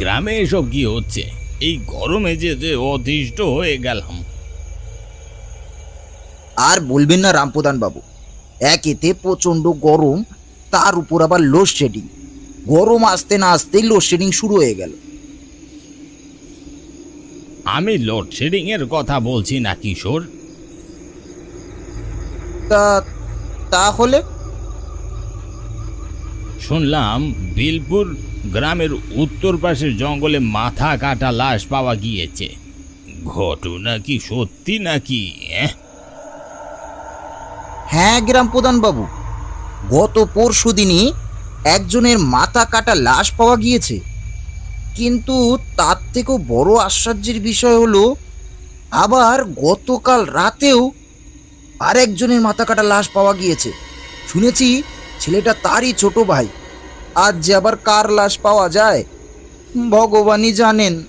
গ্রামে এসব কি হচ্ছে। এই গরমে যে যে অতিষ্ঠ হয়ে গেলাম। আর বলবেন না রামপ্রধান বাবু একেতে প্রচণ্ড গরম তার উপর আবার লোডশেডিং গরম আসতে না আসতেই লোডশেডিং শুরু হয়ে গেল। আমি লোডশেডিং এর কথা বলছি না কিশোর। তা তাহলে? শুনলাম বিলপুর গ্রামের উত্তর পাশের জঙ্গলে মাথা কাটা লাশ পাওয়া গিয়েছে। ঘটনা কি সত্যি নাকি হ্যাঁ গ্রাম প্রধান বাবু গত পরশু দিনই একজনের মাথা কাটা লাশ পাওয়া গিয়েছে। কিন্তু তার থেকেও বড় আশ্চর্যের বিষয় হলো, আবার গতকাল রাতেও আরেকজনের মাথা কাটা লাশ পাওয়া গিয়েছে। শুনেছি ছেলেটা তারই ছোট ভাই। আজ যে আবার কার লাশ পাওয়া যায়? ভগবানই জানেন।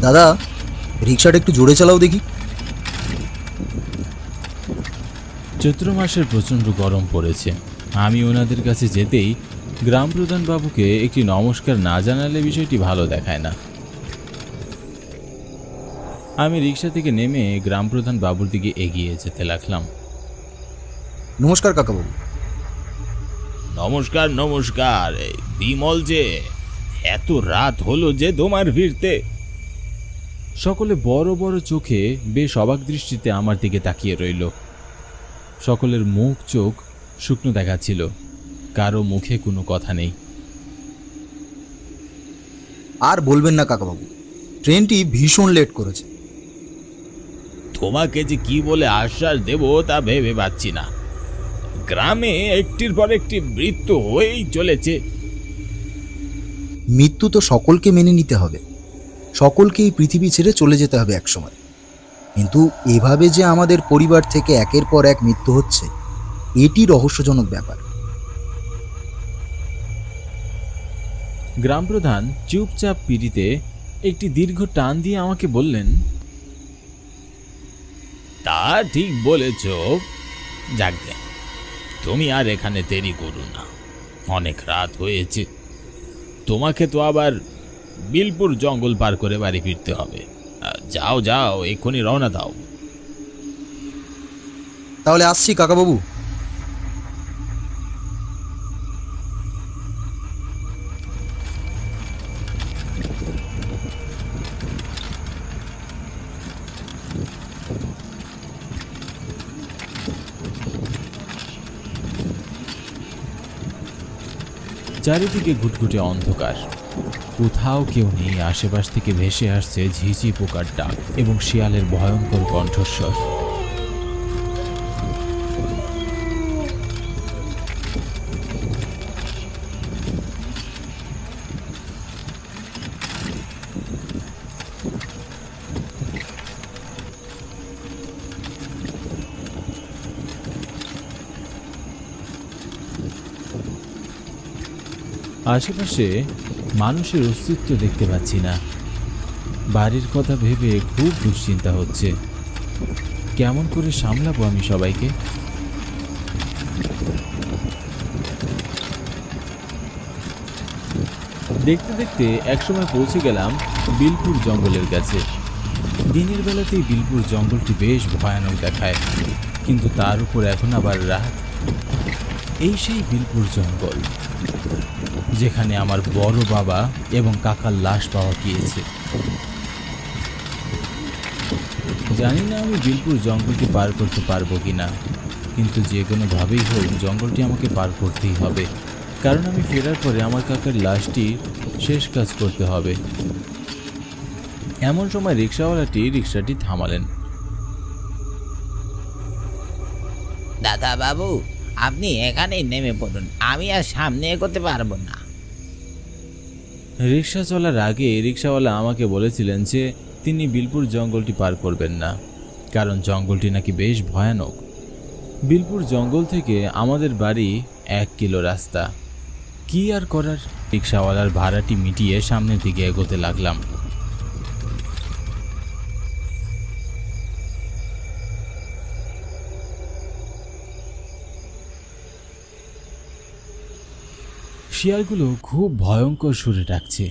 দাদা রিক্সাটা একটু জোরে চালাও দেখি। চৈত্র মাসের প্রচণ্ড গরম পড়েছে। আমি ওনাদের কাছে যেতেই গ্রাম প্রধান বাবুকে একটি নমস্কার না জানালে বিষয়টি ভালো দেখায় না। আমি রিক্সা থেকে নেমে গ্রাম প্রধান বাবুর দিকে এগিয়ে যেতে লাগলাম। নমস্কার কাকাবাবু। নমস্কার নমস্কার বিমল যে এত রাত হলো যে তোমার ফিরতে। সকলে বড় বড় চোখে বেশ অবাক দৃষ্টিতে আমার দিকে তাকিয়ে রইল। সকলের মুখ চোখ শুকনো দেখাচ্ছিল। কারও মুখে কোনো কথা নেই। আর বলবেন না কাকাবাবু ট্রেনটি ভীষণ লেট করেছে। তোমাকে যে কি বলে আশ্বাস দেব তা ভেবে পাচ্ছি না। গ্রামে একটির পর একটি মৃত্যু হয়েই চলেছে। মৃত্যু তো সকলকে মেনে নিতে হবে। সকলকে এই পৃথিবী ছেড়ে চলে যেতে হবে একসময়। কিন্তু এভাবে যে আমাদের পরিবার থেকে একের পর এক মৃত্যু হচ্ছে এটি রহস্যজনক ব্যাপার। গ্রাম প্রধান চুপচাপ পিড়িতে একটি দীর্ঘ টান দিয়ে আমাকে বললেন, তা ঠিক বলেছ। যাকগে তুমি আর এখানে দেরি করো না। অনেক রাত হয়েছে। তোমাকে তো আবার বিলপুর জঙ্গল পার করে বাড়ি ফিরতে হবে। যাও যাও, এক্ষুনি রওনা দাও। তাহলে আসছি, কাকাবাবু। চারিদিকে ঘুটঘুটে অন্ধকার। কোথাও কেউ নেই, আশেপাশ থেকে ভেসে আসছে ঝিঝি পোকার ডাক এবং শিয়ালের ভয়ঙ্কর কণ্ঠস্বর। আশেপাশে মানুষের অস্তিত্ব দেখতে পাচ্ছি না। বাড়ির কথা ভেবে খুব দুশ্চিন্তা হচ্ছে। কেমন করে সামলাবো আমি সবাইকে? দেখতে দেখতে একসময় পৌঁছে গেলাম বিলপুর জঙ্গলের কাছে। দিনের বেলাতেই বিলপুর জঙ্গলটি বেশ ভয়ানক দেখায়, কিন্তু তার উপর এখন আবার রাত। এই সেই বিলপুর জঙ্গল। যেখানে আমার বড় বাবা এবং কাকার লাশ পাওয়া গিয়েছে। জানি না আমি বিলপুর জঙ্গলটি পার করতে পারব কিনা, কিন্তু যে কোনোভাবেই হোক জঙ্গলটি আমাকে পার করতেই হবে। কারণ আমি ফেরার পরে আমার কাকার লাশটি শেষ কাজ করতে হবে। এমন সময় রিক্সাওয়ালাটি রিক্সাটি থামালেন। দাদা বাবু আপনি এখানেই নেমে পড়ুন। আমি আর সামনে এগোতে পারব না। রিক্সা চলার আগে রিক্সাওয়ালা আমাকে বলেছিলেন যে তিনি বিলপুর জঙ্গলটি পার করবেন না, কারণ জঙ্গলটি নাকি বেশ ভয়ানক। বিলপুর জঙ্গল থেকে আমাদের বাড়ি এক কিলো রাস্তা। কি আর করার? রিক্সাওয়ালার ভাড়াটি মিটিয়ে সামনের দিকে এগোতে লাগলাম। শিয়ালগুলো খুব ভয়ঙ্কর সুরে ডাকছে।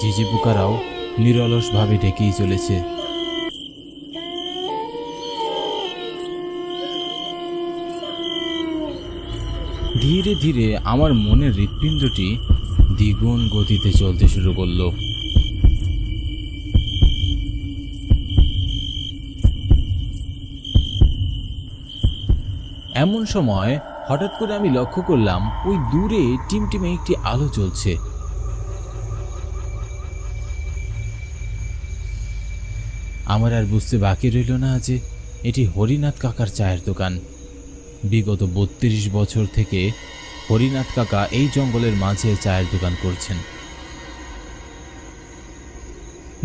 ঝিঝি পোকারাও নিরলসভাবে ডেকেই চলেছে। ধীরে ধীরে আমার মনের হৃৎপিণ্ডটি দ্বিগুণ গতিতে চলতে শুরু করল। এমন সময় হঠাৎ করে আমি লক্ষ্য করলাম, ওই দূরে টিমটিমে একটি আলো চলছে আমার আর বুঝতে বাকি রইল না যে এটি হরিনাথ কাকার চায়ের দোকান। বিগত বত্রিশ বছর থেকে হরিনাথ কাকা এই জঙ্গলের মাঝে চায়ের দোকান করছেন।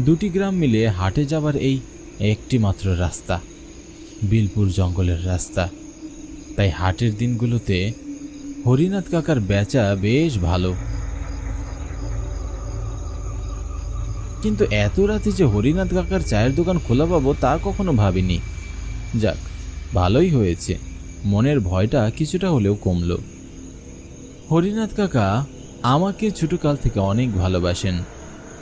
দুটি গ্রাম মিলে হাটে যাবার এই একটি মাত্র রাস্তা, বিলপুর জঙ্গলের রাস্তা। তাই হাটের দিনগুলোতে হরিনাথ কাকার বেচা বেশ ভালো। কিন্তু এত রাতে যে হরিনাথ কাকার চায়ের দোকান খোলা পাবো তা কখনো ভাবিনি। যাক, ভালোই হয়েছে। মনের ভয়টা কিছুটা হলেও কমল। হরিনাথ কাকা আমাকে ছোটকাল থেকে অনেক ভালোবাসেন।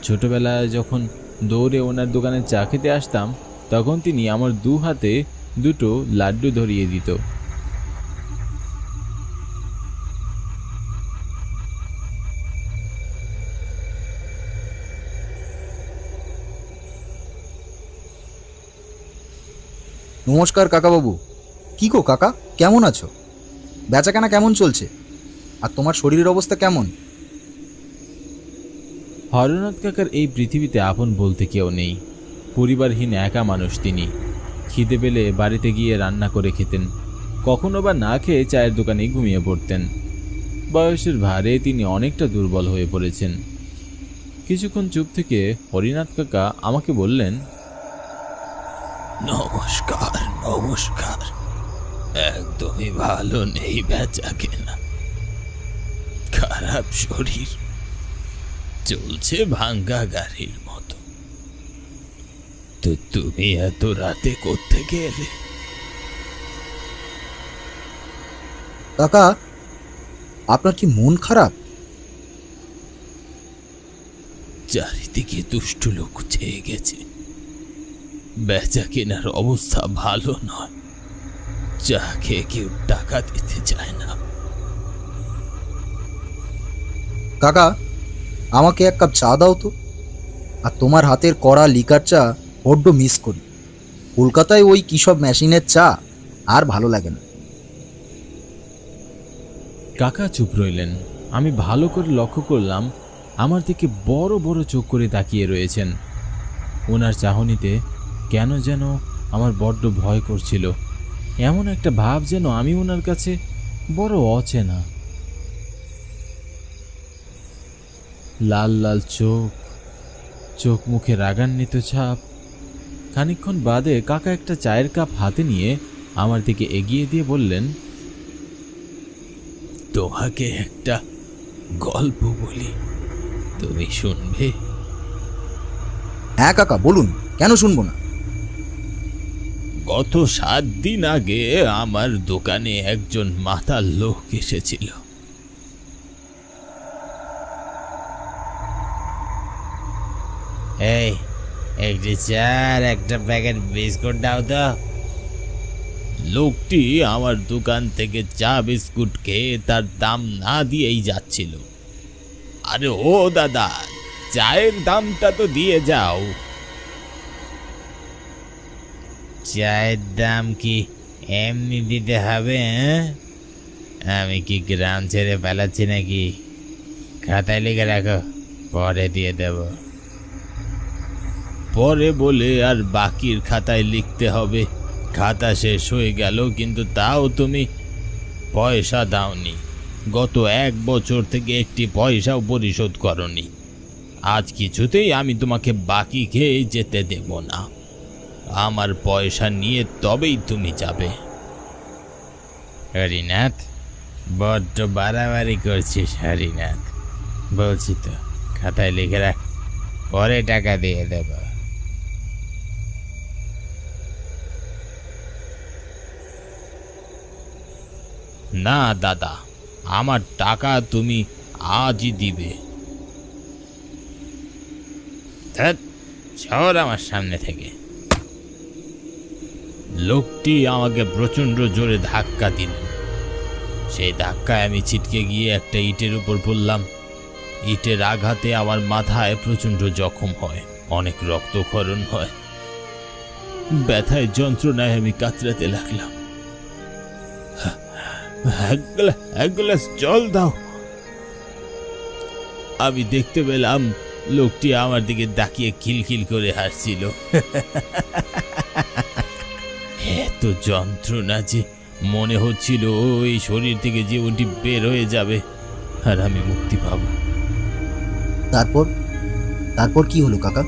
ছোটবেলায় যখন দৌড়ে ওনার দোকানে চা খেতে আসতাম, তখন তিনি আমার দু হাতে দুটো লাড্ডু ধরিয়ে দিত। নমস্কার, কাকাবাবু। কি গো, কাকা? কেমন আছো? বেচাকেনা কেমন চলছে? আর তোমার শরীরের অবস্থা কেমন? হরনাথ কাকার এই পৃথিবীতে আপন বলতে কেউ নেই। পরিবারহীন একা মানুষ তিনি। খিদে পেলে বাড়িতে গিয়ে রান্না করে খেতেন। কখনো বা না খেয়ে চায়ের দোকানে ঘুমিয়ে পড়তেন। বয়সের ভারে তিনি অনেকটা দুর্বল হয়ে পড়েছেন। কিছুক্ষণ চুপ থেকে হরিনাথ কাকা আমাকে বললেন নমস্কার নমস্কার। একদমই ভালো নেই বেচা কেনা। খারাপ শরীর। চলছে ভাঙ্গা গাড়ির মতো। তো তুমি এত রাতে কোত্থেকে এলে? কাকা আপনার কি মন খারাপ? চারিদিকে দুষ্টু লোক ছেয়ে গেছে। বেচা কেনার অবস্থা ভালো নয়। চা খেয়ে কেউ টাকা দিতে চায় না। কাকা আমাকে এক কাপ চা দাও তো। আর তোমার হাতের কড়া লিকার চা বড্ড মিস করি। কলকাতায় ওই কী সব মেশিনের চা? আর ভালো লাগে না। কাকা চুপ রইলেন। আমি ভালো করে লক্ষ্য করলাম আমার দিকে বড় বড় চোখ করে তাকিয়ে রয়েছেন। ওনার চাহনিতে কেন যেন আমার বড্ড ভয় করছিল। এমন একটা ভাব যেন আমি ওনার কাছে বড় অচেনা। লাল লাল চোখ চোখ মুখে রাগান্বিত ছাপ। খানিকক্ষণ বাদে কাকা একটা চায়ের কাপ হাতে নিয়ে আমার দিকে এগিয়ে দিয়ে বললেন, তোমাকে একটা গল্প বলি। তুমি শুনবে? হ্যাঁ কাকা, বলুন। কেন শুনব না? গত সাত দিন আগে আমার দোকানে একজন মাতাল লোক এসেছিল। এই একটি চার, একটা প্যাকেট বিস্কুট দাও তো। লোকটি আমার দোকান থেকে চা বিস্কুট খেয়ে তার দাম না দিয়েই যাচ্ছিল। আরে ও দাদা, চায়ের দামটা তো দিয়ে যাও। চায়ের দাম কি এমনি দিতে হবে হ্যাঁ? আমি কি গ্রাম ছেড়ে পালাচ্ছি নাকি? খাতায় লিখে রাখো, পরে দিয়ে দেবো। পরে বলে আর বাকির খাতায় লিখতে হবে। খাতা শেষ হয়ে গেল, কিন্তু তাও তুমি পয়সা দাওনি। গত এক বছর থেকে একটি পয়সাও পরিশোধ করনি। আজ কিছুতেই আমি তোমাকে বাকি খেয়ে যেতে দেব না। আমার পয়সা নিয়ে তবেই তুমি যাবে। হরিনাথ বড্ড বাড়াবাড়ি করছিস হরিনাথ। বলছি তো খাতায় লিখে রাখ পরে টাকা দিয়ে দেব। না দাদা আমার টাকা তুমি আজই দিবে। সর আমার সামনে থেকে। লোকটি আমাকে প্রচণ্ড জোরে ধাক্কা দিল। সেই ধাক্কায় আমি ছিটকে গিয়ে একটা ইটের উপর পড়লাম। ইটের আঘাতে আমার মাথায় প্রচণ্ড জখম হয়, অনেক রক্তক্ষরণ হয়। ব্যথায় যন্ত্রণায় আমি কাতরাতে লাগলাম। গ্লা- গ্লাস জল দাও। আমি দেখতে পেলাম লোকটি আমার দিকে তাকিয়ে খিলখিল করে হাসছিল। এত যন্ত্রণা যে মনে হচ্ছিল এই শরীর থেকে জীবনটি বের হয়ে যাবে আর আমি মুক্তি পাব। তারপর? তারপর কি হলো কাকা?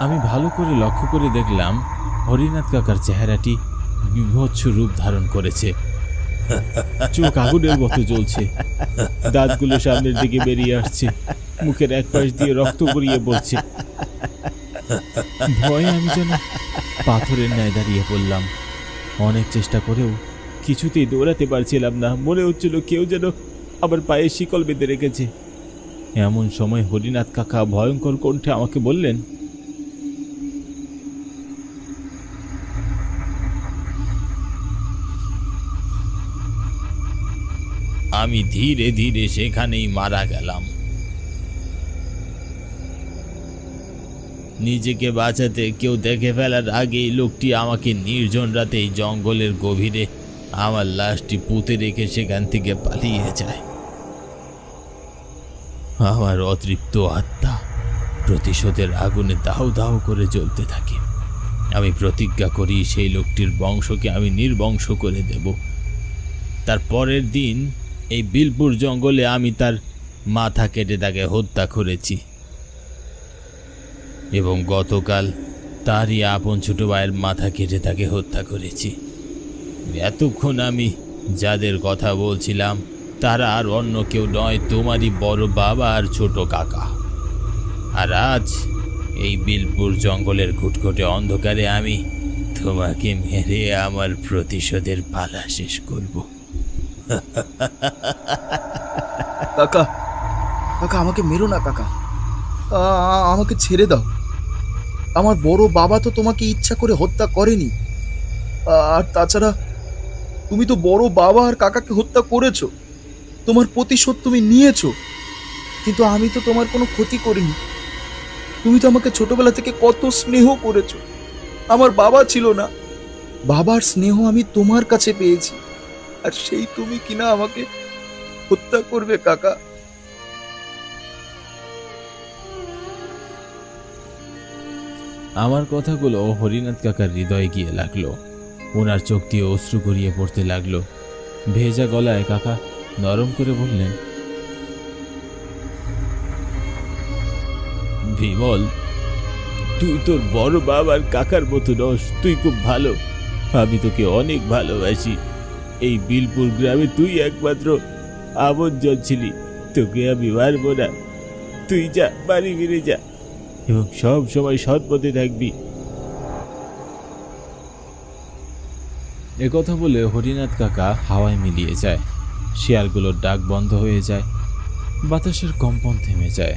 আমি ভালো করে লক্ষ্য করে দেখলাম হরিনাথ কাকার চেহারাটি বিভৎস রূপ ধারণ করেছে। চোখ আগুনের মতো জ্বলছে। দাঁতগুলো সামনের দিকে বেরিয়ে আসছে। মুখের এক পাশ দিয়ে রক্ত গড়িয়ে পড়ছে ভয়ে আমি যেন পাথরের ন্যায় দাঁড়িয়ে পড়লাম। অনেক চেষ্টা করেও কিছুতেই দৌড়াতে পারছিলাম না। মনে হচ্ছিল কেউ যেন আবার পায়ে শিকল বেঁধে রেখেছে। এমন সময় হরিনাথ কাকা ভয়ঙ্কর কণ্ঠে আমাকে বললেন, আমি ধীরে ধীরে সেখানেই মারা গেলাম। নিজেকে বাঁচাতে কেউ দেখে ফেলার আগেই লোকটি আমাকে নির্জন রাতে এই জঙ্গলের গভীরে আমার লাশটি পুঁতে রেখে সেখান থেকে পালিয়ে যায়। আমার অতৃপ্ত আত্মা প্রতিশোধের আগুনে দাউ দাউ করে জ্বলতে থাকে। আমি প্রতিজ্ঞা করি সেই লোকটির বংশকে আমি নির্বংশ করে দেব। তার পরের দিন এই বিলপুর জঙ্গলে আমি তার মাথা কেটে তাকে হত্যা করেছি। এবং গতকাল তারই আপন ছোট ভাইয়ের মাথা কেটে তাকে হত্যা করেছি। এতক্ষণ আমি যাদের কথা বলছিলাম, তারা আর অন্য কেউ নয়, তোমারই বড় বাবা আর ছোট কাকা। আর আজ এই বিলপুর জঙ্গলের ঘুটঘুটে অন্ধকারে আমি তোমাকে মেরে আমার প্রতিশোধের পালা শেষ করব। কাকা কাকা, আমাকে মেরো না, কাকা। আমাকে ছেড়ে দাও। আমার বড় বাবা তো তোমাকে ইচ্ছা করে হত্যা করেনি। আর তাছাড়া তুমি তো বড় বাবা আর কাকাকে হত্যা করেছ। তোমার প্রতিশোধ তুমি নিয়েছো। কিন্তু আমি তো তোমার কোনো ক্ষতি করিনি। তুমি তো আমাকে ছোটবেলা থেকে কত স্নেহ করেছ। আমার বাবা ছিল না। বাবার স্নেহ আমি তোমার কাছে পেয়েছি। আর সেই তুমি কিনা আমাকে হত্যা করবে, কাকা। আমার কথাগুলো হরিনাথ কাকার হৃদয়ে গিয়ে লাগল। ওনার চোখ দিয়ে অশ্রু গড়িয়ে পড়তে লাগল। ভেজা গলায় কাকা নরম করে বললেন, বিমল, তুই তোর বড় বাবার কাকার মতো নস, তুই খুব ভালো। আমি তোকে অনেক ভালোবাসি। এই বিলপুর গ্রামে তুই একমাত্র আবঞ্জন ছিলি। তোকে আমি মারবো না। তুই যা, বাড়ি ফিরে যা। এবং সব সময় সৎ পথে থাকবি। একথা বলে হরিনাথ কাকা হাওয়ায় মিলিয়ে যায়। শিয়ালগুলোর ডাক বন্ধ হয়ে যায়। বাতাসের কম্পন থেমে যায়।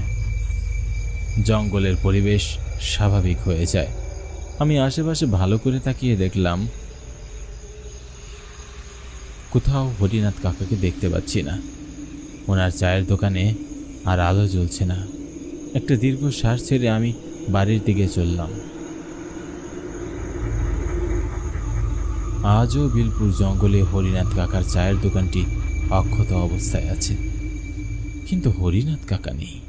জঙ্গলের পরিবেশ স্বাভাবিক হয়ে যায়। আমি আশেপাশে ভালো করে তাকিয়ে দেখলাম, কোথাও হরিনাথ কাকাকে দেখতে পাচ্ছি না। ওনার চায়ের দোকানে আর আলো জ্বলছে না। একটা দীর্ঘ শ্বাস ছেড়ে আমি বাড়ির দিকে চললাম। আজও বিলপুর জঙ্গলে হরিনাথ কাকার চায়ের দোকানটি অক্ষত অবস্থায় আছে। কিন্তু হরিনাথ কাকা নেই।